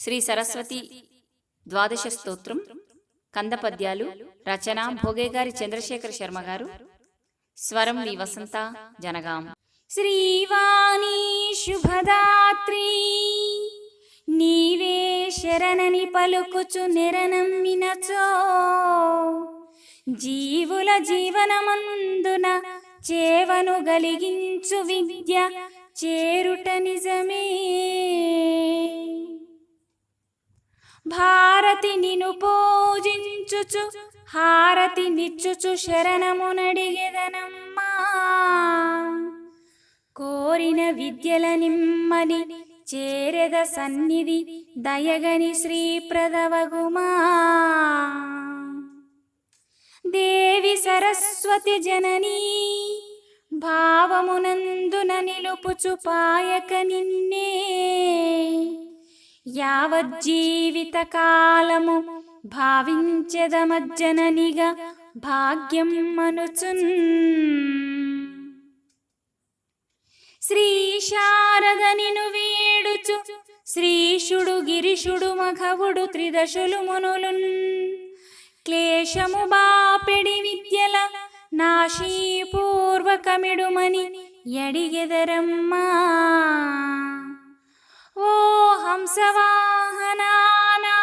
శ్రీ సరస్వతి ద్వాదశ స్తోత్రం కందపద్యాలు రచన భోగేగారి చంద్రశేఖర శర్మ గారు. స్వరం వి వసంత జనగాం. శ్రీవాణి శుభదాత్రి నీవే శరణని పలుకుచు నిరనమ్మినచో జీవుల జీవనమందున చేవను గలిగించు విద్య చేరుట నిజమే. భారతి నిను పూజించుచు హారతి నిచ్చుచు శరణమునడిగెదనమ్మా. కోరిన విద్యల నిమ్మని చేరెద సన్నిధి దయగని శ్రీ ప్రదవగుమా దేవి సరస్వతి జననీ భావమునందున నిలుపుచు పాయక నిన్నే. యావజ్జీవిత కాలము భావించెదమజ్జననిగా భాగ్యం మనుచున్ శ్రీ శారదనిను వీడుచు వేడుచు శ్రీషుడు గిరిషుడు మఘవుడు త్రిదశులు మునులున్. క్లేశము బాపెడి విద్యల నాశీపూర్వకమిడుమని ఎడిగెదరమ్మా హంసవాహనానా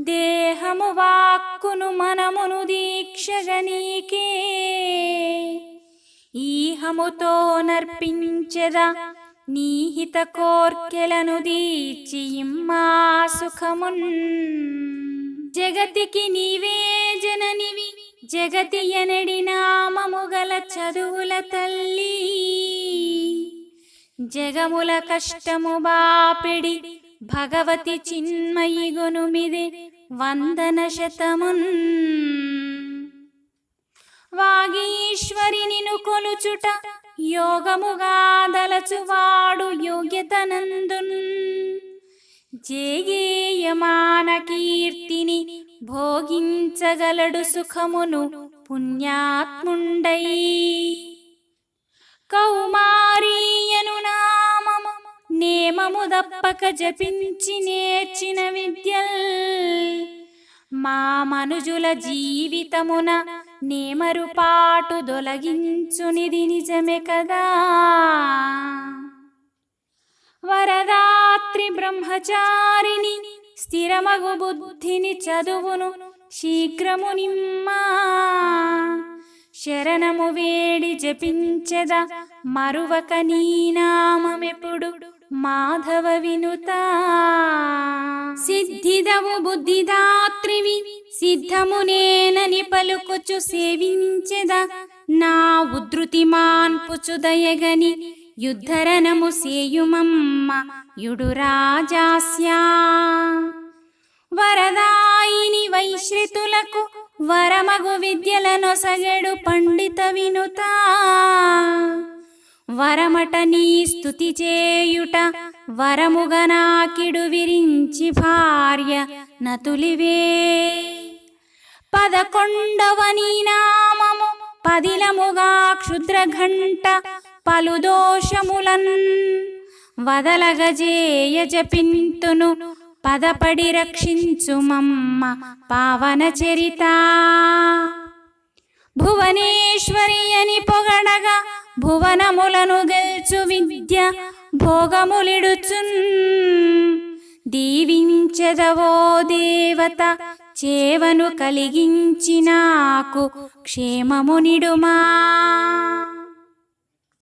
దేహము వాక్కును మనమును దీక్షగనీకే. ఈహముతో నర్పించెద నీహిత కోర్కెలను దీచి సుఖమున్. జగతికి నీవే జననివి జగతి ఎనడి నామము గల చదువుల తల్లి. జగముల కష్టము బాపిడి భగవతి చిన్మయి గొనుమిది వందన శతమున్. వాగీశ్వరి నిను కొలుచుట యోగముగా దలచువాడు యోగ్యతనందున్. జేగేయమాన కీర్తిని భోగించగలడు సుఖమును పుణ్యాత్ముండై. కౌమారీయను నామము నేమము దప్పక జపించి నేర్చిన విద్యల్. మా మనుజుల జీవితమున నేమరుపాటు దొలగించునిది నిజమే కదా. వరదాత్రి బ్రహ్మచారిని స్థిరమగు బుద్ధిని చదువును శీఘ్రము నిమ్మా. శరణము వేడి జపించెద మరువక నీనామమెప్పుడు మాధవ వినుత. సిద్ధిదవు బుద్ధిదాత్రివి సిద్ధమునేనని పలుకుచు సేవించెద. నా ఉద్ధృతి మాన్పుచు దయగని యుద్ధరణము సేయుమమ్మ యుడు రాజాస్యా. వరదాయిని వైశ్రితులకు వరమగు విద్యలనొసగెడు పండిత వినుత. వరమట నీ స్థుతి చేయుట వరముగనాకిడు విరించి భార్య నతులివే. పదకొండవ నీ నామము పదిలముగా క్షుద్రఘంట పలుదోషములన్. వదలగజేయ జపింతును పదపడి రక్షించు మమ్మ పావన చరిత. భువనేశ్వరి అని పొగడగా భువనములను గెల్చు విద్య భోగములిడుచున్. దీవించదవో దేవత చేవను కలిగించి నాకు క్షేమమునిడుమా.